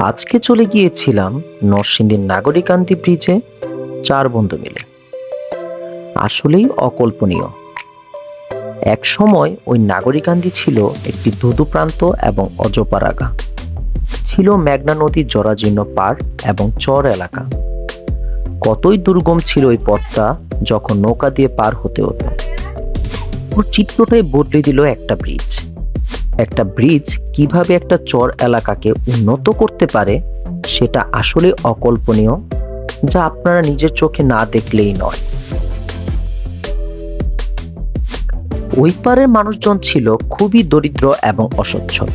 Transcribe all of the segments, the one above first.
আজকে চলে গিয়েছিলাম নরসিংদীর নাগরিকান্তি ব্রিজে চার বন্ধু মিলে। আসলেই অকল্পনীয়। এক সময় ওই নাগরিকান্দি ছিল একটি ধুধু প্রান্ত এবং অজপাড়াগা। ছিল মেঘনা নদীর জরাজীর্ণ পাড় এবং চর এলাকা। কতই দুর্গম ছিল ওই পথটা যখন নৌকা দিয়ে পার হতে হতো। ওর চিত্রটাই বদলে দিল একটা ব্রিজ। একটা ব্রিজ কীভাবে একটা চর এলাকাকে উন্নত করতে পারে সেটা আসলে অকল্পনীয়, যা আপনারা নিজের চোখে না দেখলেই নয়। ওই পারের মানুষজন ছিল খুবই দরিদ্র এবং অসচ্ছল।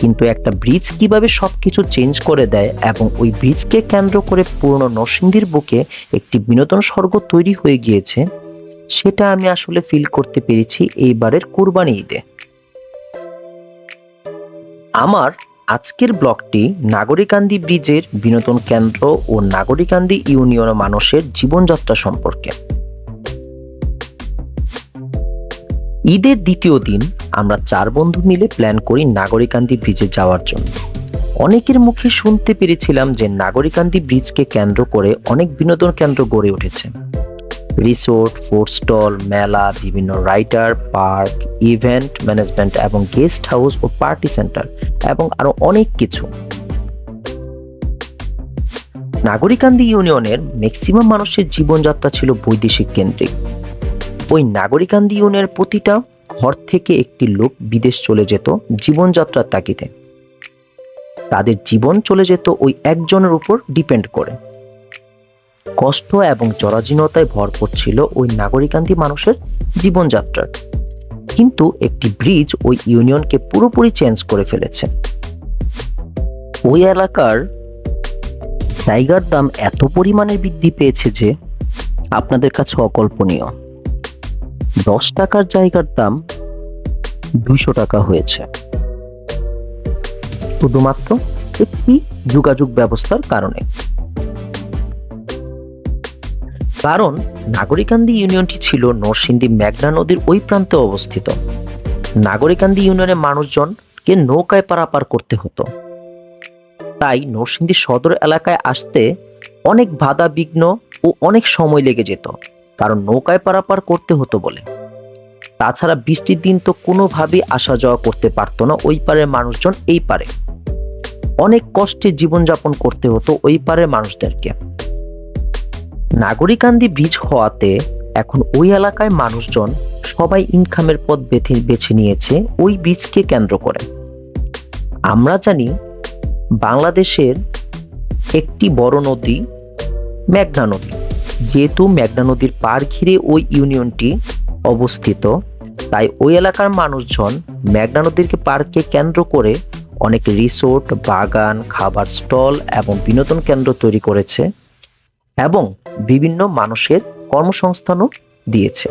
কিন্তু একটা ব্রিজ কীভাবে সবকিছু চেঞ্জ করে দেয় এবং ওই ব্রিজকে কেন্দ্র করে পূর্ণ নরসিংদীর বুকে একটি বিনোদন স্বর্গ তৈরি হয়ে গিয়েছে, সেটা আমি আসলে ফিল করতে পেরেছি এইবারের কুরবানি ঈদে। আমার আজকের ব্লগটি নাগরিকান্দি ব্রিজের বিনোদন কেন্দ্র ও নাগরিকান্দি ইউনিয়ন মানুষের জীবনযাত্রা সম্পর্কে। ঈদের দ্বিতীয় দিন আমরা চার বন্ধু মিলে প্ল্যান করি নাগরিকান্দি ব্রিজে যাওয়ার জন্য। অনেকের মুখে শুনতে পেরেছিলাম যে নাগরিকান্দি ব্রিজকে কেন্দ্র করে অনেক বিনোদন কেন্দ্র গড়ে উঠেছে। রিসোর্ট ফুড স্টল মেলা, বিভিন্ন রাইটার পার্ক ইভেন্ট ম্যানেজমেন্ট এবং গেস্ট হাউস ও পার্টি সেন্টার এবং আরও অনেক কিছু। নাগরিকান্দি ইউনিয়নের ম্যাক্সিমাম মানুষের জীবনযাত্রা ছিল বৈদেশিক কেন্দ্রিক। ওই নাগরিকান্দি ইউনিয়নের প্রতিটা ঘর থেকে একটি লোক বিদেশ চলে যেত জীবনযাত্রার তাগিদে। তাদের জীবন চলে যেত ওই একজনের উপর ডিপেন্ড করে। কষ্ট এবং জরাজীর্ণতায় ভরপুর ছিল ওই নাগরিকান্তি মানুষের জীবনযাত্রার। কিন্তু একটি ব্রিজ ওই ইউনিয়নকে পুরোপুরি চেঞ্জ করে ফেলেছে। ওই এলাকার জায়গার দাম এত পরিমাণে বৃদ্ধি পেয়েছে যে আপনাদের কাছে অকল্পনীয়। দশ টাকার জায়গার দাম দুইশো টাকা হয়েছে। শুধুমাত্র একটি যোগাযোগ ব্যবস্থার কারণে। কারণ নাগরিকান্দি ইউনিয়নটি ছিল নরসিংদী মেঘনা নদীর ওই প্রান্তে অবস্থিত। নাগরিকান্দি ইউনিয়নের মানুষজনকে নৌকায় পারাপার করতে হতো। তাই নরসিংদী সদর এলাকায় আসতে অনেক বাধা বিঘ্ন ও অনেক সময় লেগে যেত, কারণ নৌকায় পারাপার করতে হতো বলে। তাছাড়া বৃষ্টির দিন তো কোনোভাবেই আসা যাওয়া করতে পারতো না ওই পারের মানুষজন এই পারে। অনেক কষ্টে জীবনযাপন করতে হতো ওই পারের মানুষদেরকে। নাগরিকান্দি ব্রিজ হওয়াতে এখন ওই এলাকায় মানুষজন সবাই ইনকামের পথ বেছে বেছে নিয়েছে, ওই ব্রিজকে কেন্দ্র করে। আমরা জানি বাংলাদেশের একটি বড় নদী মেঘনা নদী। যেহেতু মেঘনা নদীর পার ঘিরে ওই ইউনিয়নটি অবস্থিত, তাই ওই এলাকার মানুষজন মেঘনা নদীর পার্ককে কেন্দ্র করে অনেক রিসোর্ট, বাগান, খাবার স্টল এবং বিনোদন কেন্দ্র তৈরি করেছে এবং বিভিন্ন মানুষের কর্মসংস্থানও দিয়েছে।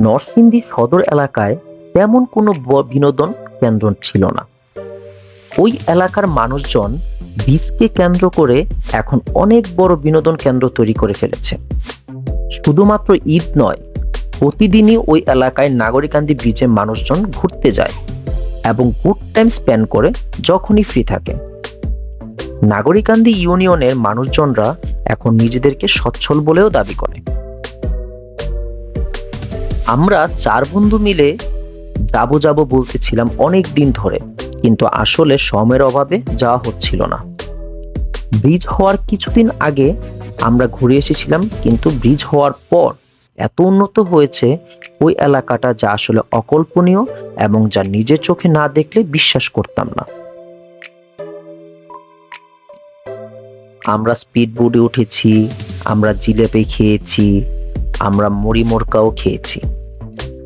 নরসিংদী সদর এলাকায় তেমন কোনো বিনোদন কেন্দ্র ছিল না। ওই এলাকার মানুষজন বীজকে কেন্দ্র করে এখন অনেক বড় বিনোদন কেন্দ্র তৈরি করে ফেলেছে। শুধুমাত্র ঈদ নয়, প্রতিদিনই ওই এলাকায় নাগরিকান্দি ব্রিজে মানুষজন ঘুরতে যায় এবং গুড টাইম স্পেন্ড করে যখনই ফ্রি থাকে। নাগরিকান্দি ইউনিয়নের মানুষজনরা এখন নিজেদেরকে সচ্ছল বলেও দাবি করে। আমরা চার বন্ধু মিলে যাব যাব বলতেছিলাম অনেক দিন ধরে, কিন্তু আসলে সময়ের অভাবে যাওয়া হচ্ছিল না। ব্রিজ হওয়ার কিছুদিন আগে আমরা ঘুরে এসেছিলাম, কিন্তু ব্রিজ হওয়ার পর এত উন্নত হয়েছে ওই এলাকাটা যা আসলে অকল্পনীয় এবং যা নিজের চোখে না দেখলে বিশ্বাস করতাম না। আমরা স্পিড বোর্ডে উঠেছি, আমরা জিলেপি খেয়েছি, আমরা মুড়ি মোরকাও খেয়েছি।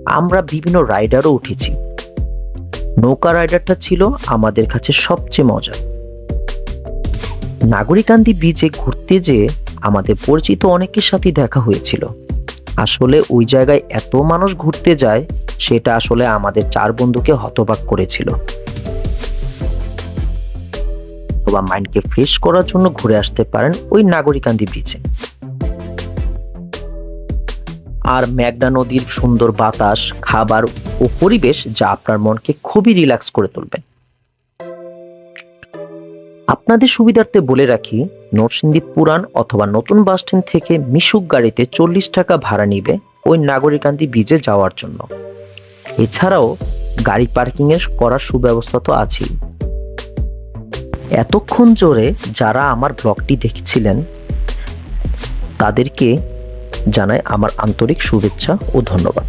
আমরা বিভিন্ন রাইডারও উঠেছি। নৌকা রাইডারটা ছিল আমাদের কাছে সবচেয়ে মজা নাগরিকান্দি ব্রিজে ঘুরতে যেয়ে আমাদের পরিচিত অনেকের সাথে দেখা হয়েছিল। আসলে ওই জায়গায় এত মানুষ ঘুরতে যায়, সেটা আসলে আমাদের চার বন্ধুকে হতবাক করেছিল। অথবা মাইন্ডকে ফ্রেশ করার জন্য ঘুরে আসতে পারেন ওই নাগরিকান্দি ব্রিজে আর ম্যাগনা নদীর সুন্দর বাতাস, খাবার ও পরিবেশ যা আপনার মনকে খুবই রিল্যাক্স করে তুলবে। আপনাদের সুবিধার্থে বলে রাখি, নরসিংদী পুরান অথবা নতুন বাস স্ট্যান্ড থেকে মিশুক গাড়িতে চল্লিশ টাকা ভাড়া নিবে ওই নাগরিকান্দি ব্রিজে যাওয়ার জন্য। এছাড়াও গাড়ি পার্কিংয়ের করার সুব্যবস্থা তো আছেই। এতক্ষণ জোরে যারা আমার ব্লগটি দেখছিলেন তাদেরকে জানাই আমার আন্তরিক শুভেচ্ছা ও ধন্যবাদ।